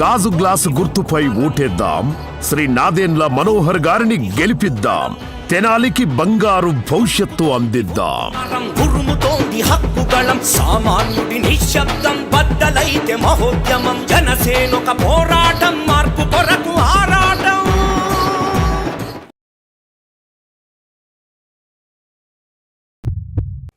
గాజు గ్లాసు గుర్తుపై ఓటేద్దాం శ్రీ నాదేన్ల మనోహర్ గారిని గెలిపిద్దాం. తెనాలికి బంగారు భవిష్యత్తు అందిద్దాం. ఉరుముతోంది హక్కుగళం. సామాన్యుడి నిశ్శబ్దం బద్దలైతే మహోద్యమం. జనసేనొక పోరాటం మార్పు కొరకు ఆరా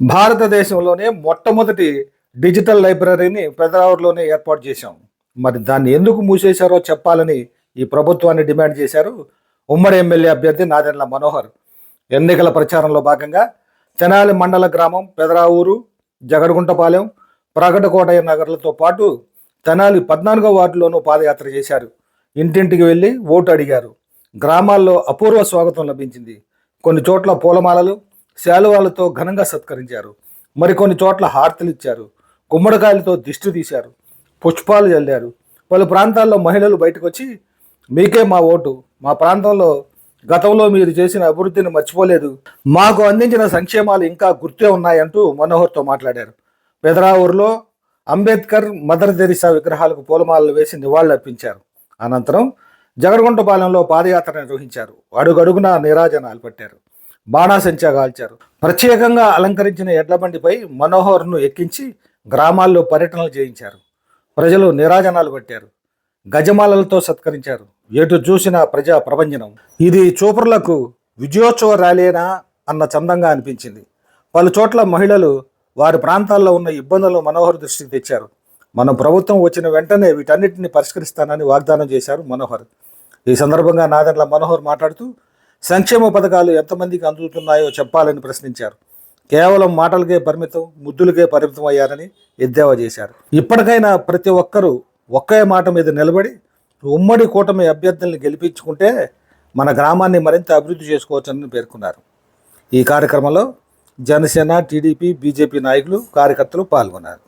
భారతదేశంలోనే మొట్టమొదటి డిజిటల్ లైబ్రరీని పెదరావులోనే ఏర్పాటు చేశాం. మరి దాన్ని ఎందుకు మూసేశారో చెప్పాలని ఈ ప్రభుత్వాన్ని డిమాండ్ చేశారు ఉమ్మడి ఎమ్మెల్యే అభ్యర్థి నాదెండ్ల మనోహర్. ఎన్నికల ప్రచారంలో భాగంగా తెనాలి మండల గ్రామం పెదరావూరు జగడగుంటపాలెం ప్రగటకోటయ్య నగర్లతో పాటు తెనాలి పద్నాలుగో వార్డులోనూ పాదయాత్ర చేశారు. ఇంటింటికి వెళ్ళి ఓటు అడిగారు. గ్రామాల్లో అపూర్వ స్వాగతం లభించింది. కొన్ని చోట్ల పూలమాలలు శాలువాలతో ఘనంగా సత్కరించారు. మరికొన్ని చోట్ల హారతలు ఇచ్చారు. గుమ్మడికాయలతో దిష్టి తీశారు. పుష్పాలు చల్లారు. పలు ప్రాంతాల్లో మహిళలు బయటకు వచ్చి మీకే మా ఓటు. మా ప్రాంతంలో గతంలో మీరు చేసిన అభివృద్ధిని మర్చిపోలేదు. మాకు అందించిన సంక్షేమాలు ఇంకా గుర్తే ఉన్నాయంటూ మనోహర్తో మాట్లాడారు. పెదరావూరులో అంబేద్కర్ మదర్ తెరిసా విగ్రహాలకు పూలమాలలు వేసి నివాళులర్పించారు. అనంతరం జగరగుంటపాలెంలో పాదయాత్ర నిర్వహించారు. అడుగడుగునా నిరాజనాలు పట్టారు. బాణాసంచా కాల్చారు. ప్రత్యేకంగా అలంకరించిన ఎడ్ల బండిపై మనోహర్ను ఎక్కించి గ్రామాల్లో పర్యటనలు చేయించారు. ప్రజలు నిరాజనాలు పట్టారు. గజమాలలతో సత్కరించారు. ఎటు చూసిన ప్రజా ప్రపంచనం ఇది చూపరులకు విజయోత్సవ ర్యాలీనా అన్న చందంగా అనిపించింది. పలు చోట్ల మహిళలు వారి ప్రాంతాల్లో ఉన్న ఇబ్బందులు మనోహర్ దృష్టికి తెచ్చారు. మన ప్రభుత్వం వచ్చిన వెంటనే వీటన్నిటిని పరిష్కరిస్తానని వాగ్దానం చేశారు మనోహర్. ఈ సందర్భంగా నాదెండ్ల మనోహర్ మాట్లాడుతూ సంక్షేమ పథకాలు ఎంతమందికి అందుతున్నాయో చెప్పాలని ప్రశ్నించారు. కేవలం మాటలకే పరిమితం ముద్దులకే పరిమితం అయ్యారని ఎద్దేవా చేశారు. ఇప్పటికైనా ప్రతి ఒక్కరూ ఒకే మాట మీద నిలబడి ఉమ్మడి కూటమి అభ్యర్థుల్ని గెలిపించుకుంటే మన గ్రామాన్ని మరింత అభివృద్ధి చేసుకోవచ్చని పేర్కొన్నారు. ఈ కార్యక్రమంలో జనసేన టీడీపీ బీజేపీ నాయకులు కార్యకర్తలు పాల్గొన్నారు.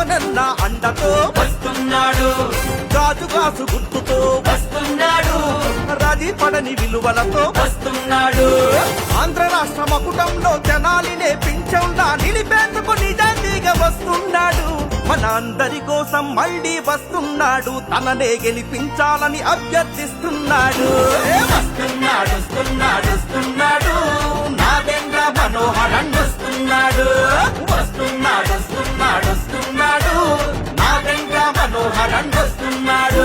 పవనన్న అండతో వస్తున్నాడు. గాజుగాసు గుర్తుతో వస్తున్నాడు. రది పడని విలువలతో వస్తున్నాడు. ఆంధ్ర రాష్ట్ర మకుటంలో జనాలినే పింఛంలా నిలిపేందుకు నిజాతీగా వస్తున్నాడు. మన అందరి కోసం మళ్ళీ వస్తున్నాడు. తననే గెలిపించాలని అభ్యర్థిస్తున్నాడు. వస్తున్నాడు వస్తున్నాడు వస్తున్నాడు. నాదేంద్ర మనోహరన్ వస్తున్నాడు వస్తున్నాడు. వస్తున్నాడు వస్తున్నాడు మనోహరన్ వస్తున్నాడు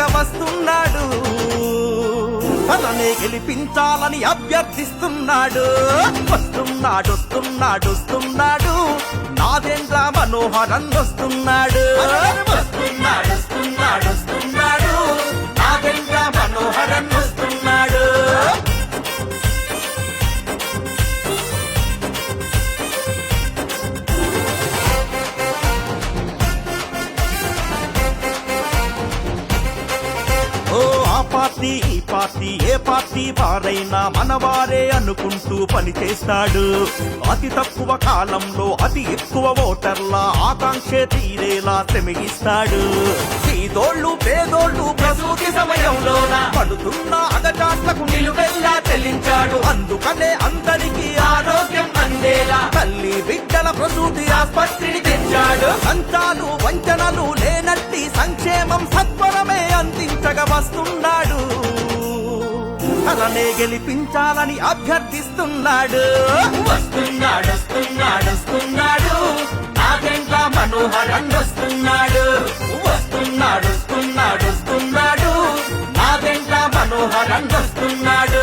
గెలిపించగా వస్తున్నాడు. తననే గెలిపించాలని అభ్యర్థిస్తున్నాడు. వస్తున్నాడు వస్తున్నాడు వస్తున్నాడు. నాదేంద్ర మనోహరన్ వస్తున్నాడు. వస్తున్నాడు వస్తున్నాడు వస్తున్నాడు. నాదేంద్ర మనోహరన్ పార్టీ ఏ పార్టీ వారైనా మనవారే అనుకుంటూ పనిచేస్తాడు అతి తక్కువ కాలంలో అతి ఎక్కువ ఓటర్ల ఆకాంక్ష తీరేలా తెమిగిస్తాడు సీదోళ్ళు పేదోళ్ళు ప్రసూతి సమయంలో పడుతున్న అగటాట్లకు నిలువెల్లా చెల్లించాడు. అందుకనే అందరికీ ఆరోగ్యం అందేలా తల్లి బిడ్డల ప్రసూతి ఆస్పత్రిని తెచ్చాడు. సంతాలు వంచనలు లేనట్టి సంక్షేమం సత్వరమే అందించగ వస్తున్నాడు. తననే గెలిపించాలని అభ్యర్థిస్తున్నాడు. వస్తున్నాడు వస్తున్నాడు వస్తున్నాడు. నాగేంద్ర మనోహర్ వస్తున్నాడు వస్తున్నాడు వస్తున్నాడు. వస్తున్నాడు నాగేంద్ర మనోహర్ వస్తున్నాడు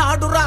నాడురా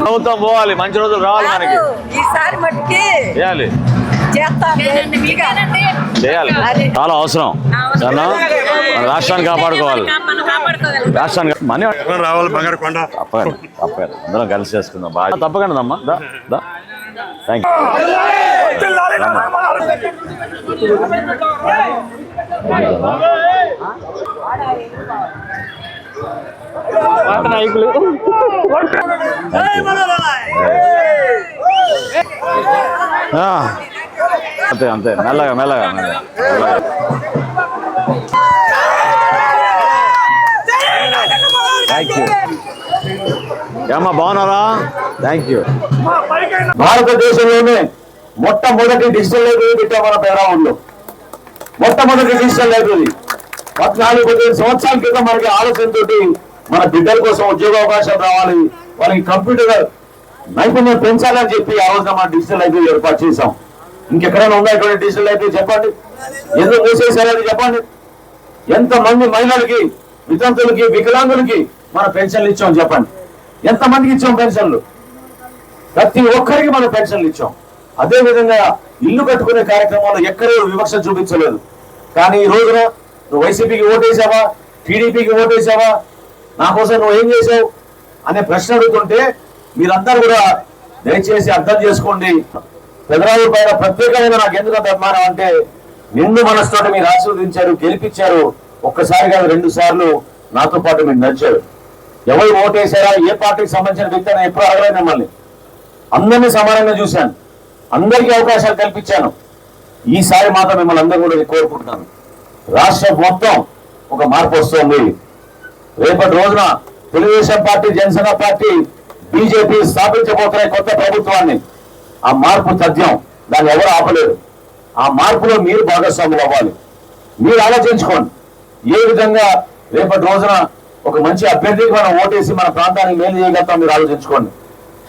ప్రభుత్వం పోవాలి మంచి రోజులు రావాలి మనకి. ఈసారి మట్టికి చేయాలి. చేయాలి. చాలా అవసరం. చాలా రాష్ట్రాన్ని కాపాడుకోవాలి. రాష్ట్రాన్ని మనీ రావాలి? బంగారు కొండ. తప్పకండి తప్పకండి. అందరం కలిసి చేసుకుందాం. బాగా తప్పకండి అమ్మా. దా థ్యాంక్ నాయకులు అంతే అంతే మెల్లగా మెల్లగా మెల్లగా థ్యాంక్ యూ ఏమ్మా బాగున్నారా? థ్యాంక్ యూ భారతదేశంలోనే మొట్టమొదటి డిజిటల్ లైబ్రరీ పెట్టాం మన పేరావుల్లో మొట్టమొదటి డిజిటల్ లైబ్రరీ పద్నాలుగు పదిహేను సంవత్సరాల క్రితం మనకి ఆలోచనతోటి మన బిడ్డల కోసం ఉద్యోగ అవకాశం రావాలి వాళ్ళకి కంప్యూటర్ నైపుణ్యం పెంచాలని చెప్పి ఆ రోజున మన డిజిటల్ లైబ్రరీ ఏర్పాటు చేశాం. ఇంకెక్కడైనా ఉందా ఇక్కడ డిజిటల్ లైబ్రరీ చెప్పండి? ఎందుకు మూసేశారని చెప్పండి? ఎంత మంది మహిళలకి వితంతులకి వికలాంగులకి మన పెన్షన్లు ఇచ్చాం చెప్పండి. ఎంత మందికి ఇచ్చాం పెన్షన్లు? ప్రతి ఒక్కరికి మనం పెన్షన్లు ఇచ్చాం. అదే విధంగా ఇల్లు కట్టుకునే కార్యక్రమంలో ఎక్కడో వివక్ష చూపించలేదు. కానీ ఈ రోజున నువ్వు వైసీపీకి ఓటేసావా టీడీపీకి ఓటేసావా నా కోసం నువ్వు ఏం చేసావు అనే ప్రశ్న అడుగుతుంటే మీరందరూ కూడా దయచేసి అర్థం చేసుకోండి. పెదరావు పైన ప్రత్యేకమైన నాకు ఎందుకు అభిమానం అంటే నిండు మనసుతోటి మీరు ఆశీర్వదించారు గెలిపించారు. ఒక్కసారి కాదు రెండు సార్లు నాతో పాటు మీరు నడిచారు. ఎవరు ఓటేశారా? ఏ పార్టీకి సంబంధించిన వ్యక్తి అని ఎప్పుడు అడగలేదు మిమ్మల్ని. అందరినీ సమానంగా చూశాను. అందరికీ అవకాశాలు కల్పించాను. ఈసారి మాత్రం మిమ్మల్ని అందరూ కూడా కోరుకుంటున్నాను. రాష్ట్రం మొత్తం ఒక మార్పు వస్తుంది. రేపటి రోజున Telugu Desam party Janasena party BJP స్థాపించబోతున్నాయి కొత్త ప్రభుత్వాన్ని ఆ మార్పు తథ్యం దాన్ని ఎవరు ఆపలేరు. ఆ మార్పులో మీరు భాగస్వాములు అవ్వాలి. మీరు ఆలోచించుకోండి. ఏ విధంగా రేపటి రోజున ఒక మంచి అభ్యర్థికి మనం ఓటేసి మన ప్రాంతానికి మేలు చేయగలుగుతాం మీరు ఆలోచించుకోండి.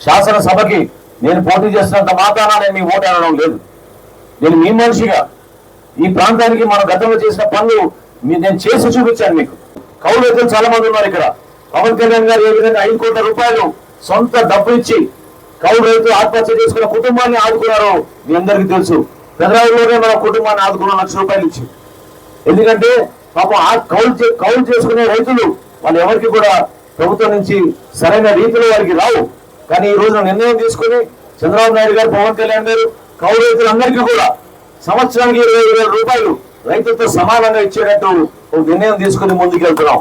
శాసనసభకి నేను పోటీ చేసినంత మాత్రాన నేను మీ ఓటు అనడం లేదు. నేను మీ మనిషిగా. ఈ ప్రాంతానికి మన గతంలో చేసిన పనులు మీ- నేను చేసి చూపించాను మీకు. కౌలు రైతులు చాలా మంది ఉన్నారు ఇక్కడ. పవన్ కళ్యాణ్ గారు ఏ విధంగా ఐదు కోట్ల రూపాయలు సొంత డబ్బు ఇచ్చి కౌలు రైతులు ఆత్మహత్య చేసుకున్న కుటుంబాన్ని ఆదుకున్నారో మీ అందరికీ తెలుసు. పెదరావులోనే మన కుటుంబాన్ని ఆదుకున్న లక్ష రూపాయలు ఇచ్చి. ఎందుకంటే పాపం ఆ కౌలు చే- కౌలు చేసుకునే రైతులు వాళ్ళు ఎవరికి కూడా ప్రభుత్వం నుంచి సరైన రీతిలో వారికి రావు. కానీ ఈ రోజున నిర్ణయం తీసుకుని చంద్రబాబు నాయుడు గారు పవన్ కళ్యాణ్ గారు కౌలు రైతులందరికీ కూడా సంవత్సరానికి ఇరవై వేల రూపాయలు రైతులతో సమానంగా ఇచ్చేటట్టు ఒక నిర్ణయం తీసుకుని ముందుకెళ్తున్నాం.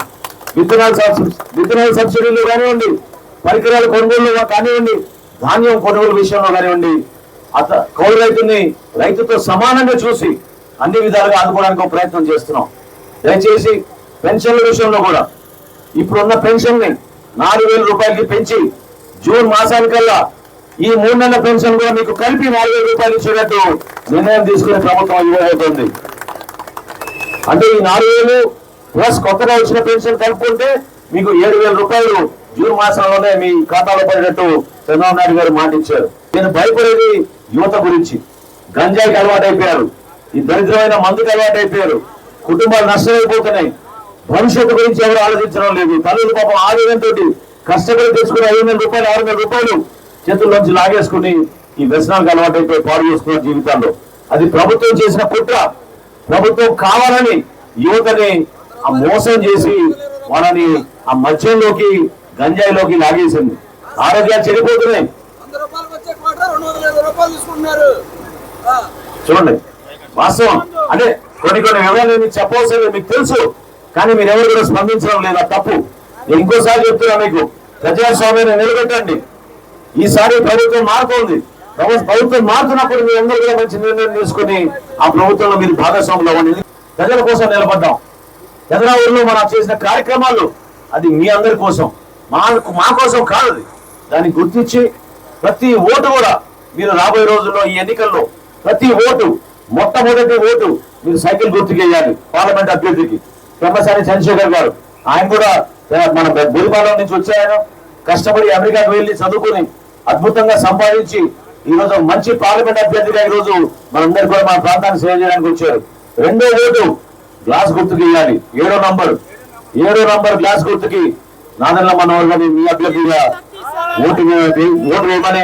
విత్తనాల సబ్సిడీ విత్తనాల సబ్సిడీలు కానివ్వండి పరికరాల కొనుగోలు కానివ్వండి ధాన్యం కొనుగోలు విషయంలో కానివ్వండి అత కౌలు రైతుల్ని రైతుతో సమానంగా చూసి అన్ని విధాలుగా ఆదుకోవడానికి ఒక ప్రయత్నం చేస్తున్నాం. దయచేసి పెన్షన్ల విషయంలో కూడా ఇప్పుడున్న పెన్షన్ని నాలుగు వేల రూపాయలకి పెంచి జూన్ మాసానికల్లా ఈ మూడు నెలల పెన్షన్ కూడా మీకు కలిపి నాలుగు వేల రూపాయలు ఇచ్చేటట్టు నిర్ణయం తీసుకునే ప్రభుత్వం ఇవ్వబోతోంది అంటే ఈ నాలుగు వేలు ప్లస్ కొత్తగా వచ్చిన పెన్షన్ కలుపుకుంటే మీకు ఏడు వేల రూపాయలు జూన్ మాసంలోనే మీ ఖాతాలో పడేటట్టు చంద్రబాబు నాయుడు గారు మాటిచ్చారు. నేను భయపడేది యువత గురించి. గంజాయికి అలవాటైపోయారు. ఈ దరిద్రమైన మందుకి అలవాటైపోయారు. కుటుంబాలు నష్టమైపోతున్నాయి. భవిష్యత్తు గురించి ఎవరు ఆలోచించడం లేదు. తల్లులు పాపం ఆవేదంతో కష్టపడి తెచ్చుకుని ఐదు వందల రూపాయలు ఆరు వందల రూపాయలు చేతుల్లోంచి లాగేసుకుని ఈ వ్యసనాలకు అలవాటైపోయి పాడు చేసుకున్న జీవితాల్లో. అది ప్రభుత్వం చేసిన కుట్ర. ప్రభుత్వం కావాలని యువతని ఆ మోసం చేసి వాళ్ళని ఆ మద్యంలోకి గంజాయిలోకి లాగేసింది. ఆరోగ్యాలు చెడిపోతున్నాయి. చూడండి. వాస్తవం. అంటే కొన్ని కొన్ని వివరాలు నేను మీకు చెప్పవలసిన మీకు తెలుసు కానీ మీరు ఎవరు కూడా స్పందించడం లేదా. తప్పు. ఇంకోసారి చెప్తున్నా మీకు. ప్రజాస్వామ్యాన్ని నిలబెట్టండి. ఈసారి ప్రభుత్వం మారుతోంది. ప్రభుత్వం మారుతున్నప్పుడు మీరు అందరూ కూడా మంచి నిర్ణయం తీసుకుని ఆ ప్రభుత్వంలో మీరు భాగస్వాములు అవ్వండి. ప్రజల కోసం నిలబడ్డాం. చంద్రబాబులో మనం చేసిన కార్యక్రమాలు అది మీ అందరి కోసం. మా మా కోసం కాదు దాన్ని గుర్తించి ప్రతి ఓటు కూడా మీరు రాబోయే రోజుల్లో ఈ ఎన్నికల్లో ప్రతి ఓటు మొట్టమొదటి ఓటు మీరు సైకిల్ గుర్తుకేయాలి పార్లమెంట్ అభ్యర్థికి. బ్రహ్మసాని చంద్రశేఖర్ గారు ఆయన కూడా మన బురిపాలెం నుంచి వచ్చాయను కష్టపడి అమెరికాకు వెళ్ళి చదువుకుని అద్భుతంగా సంపాదించి ఈ రోజు మంచి పార్లమెంట్ అభ్యర్థిగా ఈ రోజు మనందరూ కూడా మన ప్రాంతాన్ని సేవ చేయడానికి వచ్చారు. రెండో ఓటు గ్లాస్ గుర్తుకి ఇవ్వాలి. ఏడో నంబర్. ఏడో నంబర్ గ్లాస్ గుర్తుకి నాదెల్ల మనోహర్ గారిని మీ అభ్యర్థిగా ఓటు ఓటు వేయమని